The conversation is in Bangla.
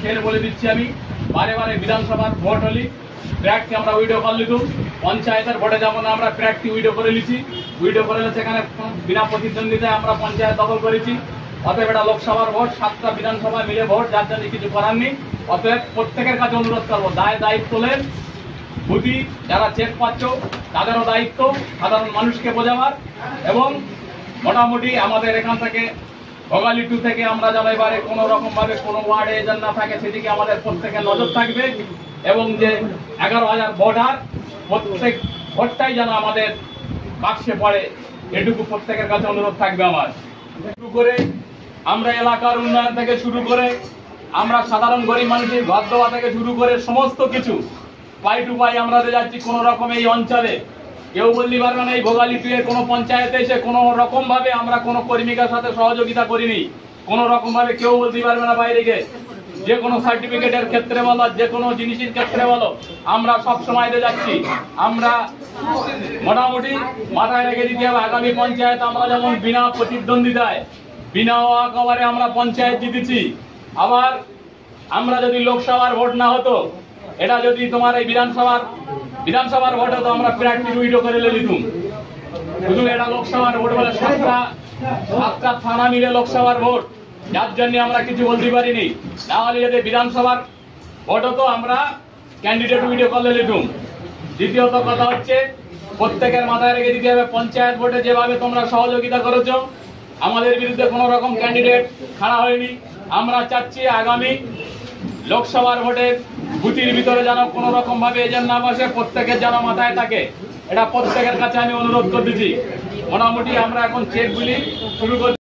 ফের বলে দিচ্ছি আমি, বারে বারে বিধানসভার ভোট হলি প্র্যাকটি আমরা উইডিও কল লিখুন পঞ্চায়েতের ভোটে যেমন আমরা প্র্যাকটি উইডিও করে লিছি উইডিও করে সেখানে বিনা প্রতিদ্বন্দ্বিতায় আমরা পঞ্চায়েত দখল করেছি। অতএব এটা লোকসভার ভোট, সাতটা বিধানসভা মিলে ভোট, যার জন্য কিছু করার নেই। অতএব প্রত্যেকের কাছে অনুরোধ করব, দায় দায়িত্ব নেন বুদ্ধি, যারা চেক পাচ্ছ, তাদেরও দায়িত্ব, সাধারণ মানুষকে বোঝাবার। এবং মোটামুটি আমাদের এখান থেকে টু থেকে আমরা যেন এবারে কোনো রকম ভাবে কোনো ওয়ার্ডে যেন না থাকে, সেদিকে আমাদের প্রত্যেকের নজর থাকবে এবং যে এগারো হাজার ভোটার, প্রত্যেক ভোটটাই যেন আমাদের বাক্সে পড়ে, এটুকু প্রত্যেকের কাছে অনুরোধ থাকবে আমার। শুরু করে আমরা এলাকার উন্নয়ন থেকে শুরু করে আমরা সাধারণ গরিব মানুষের ঘর দেওয়া থেকে শুরু করে সমস্ত কিছু, পাই টু পাই আমরা যাচ্ছি কোন রকম এই অঞ্চলে কেউ বলতে পারবে না এই ভোগালী এর কোনো পঞ্চায়েতে এসে কোনো রকম ভাবে আমরা কোনো কর্মীকার সাথে সহযোগিতা করিনি। কোনো রকম ভাবে কেউ বলতে পারবে না বাইরে গিয়ে। যে কোনো সার্টিফিকেটের ক্ষেত্রে বলো, যে কোনো জিনিসের ক্ষেত্রে বলো, আমরা সব সময় যাচ্ছি। আমরা মোটামুটি মাথায় রেখে দিতে হবে, আগামী পঞ্চায়েত আমরা যেমন বিনা প্রতিদ্বন্দ্বিতায়, বিনা একেবারে আমরা পঞ্চায়েত জিতেছি। আবার আমরা যদি লোকসভার ভোট না হতো, এটা যদি তোমার এই বিধানসভার বিধানসভার ভোট তো আমরা প্র্যাকটিস উইডো করে লিখুন। শুধু এটা লোকসভার ভোট বলে সাতটা সাতটা থানা মিলে লোকসভার ভোট। যার জন্য আমরা কিছু বলতে পারিনি। না হলে যদি বিধানসভার ভোট হতো আমরা ক্যান্ডিডেট উইডিও করলে লিখুন। দ্বিতীয়ত কথা হচ্ছে, প্রত্যেকের মাথায় রেখে দিতে হবে, পঞ্চায়েত ভোটে যেভাবে তোমরা সহযোগিতা করেছ, আমাদের বিরুদ্ধে কোনো রকম ক্যান্ডিডেট খাড়া হয়নি। আমরা চাচ্ছি আগামী লোকসভার ভোটে বুথির ভিতরে যেন কোনো রকম ভাবে এজেন্ট না বসে, প্রত্যেকের যেন মাথায় থাকে। এটা প্রত্যেকের কাছে আমি অনুরোধ করতেছি। মোটামুটি আমরা এখন চেকগুলি শুরু করছি।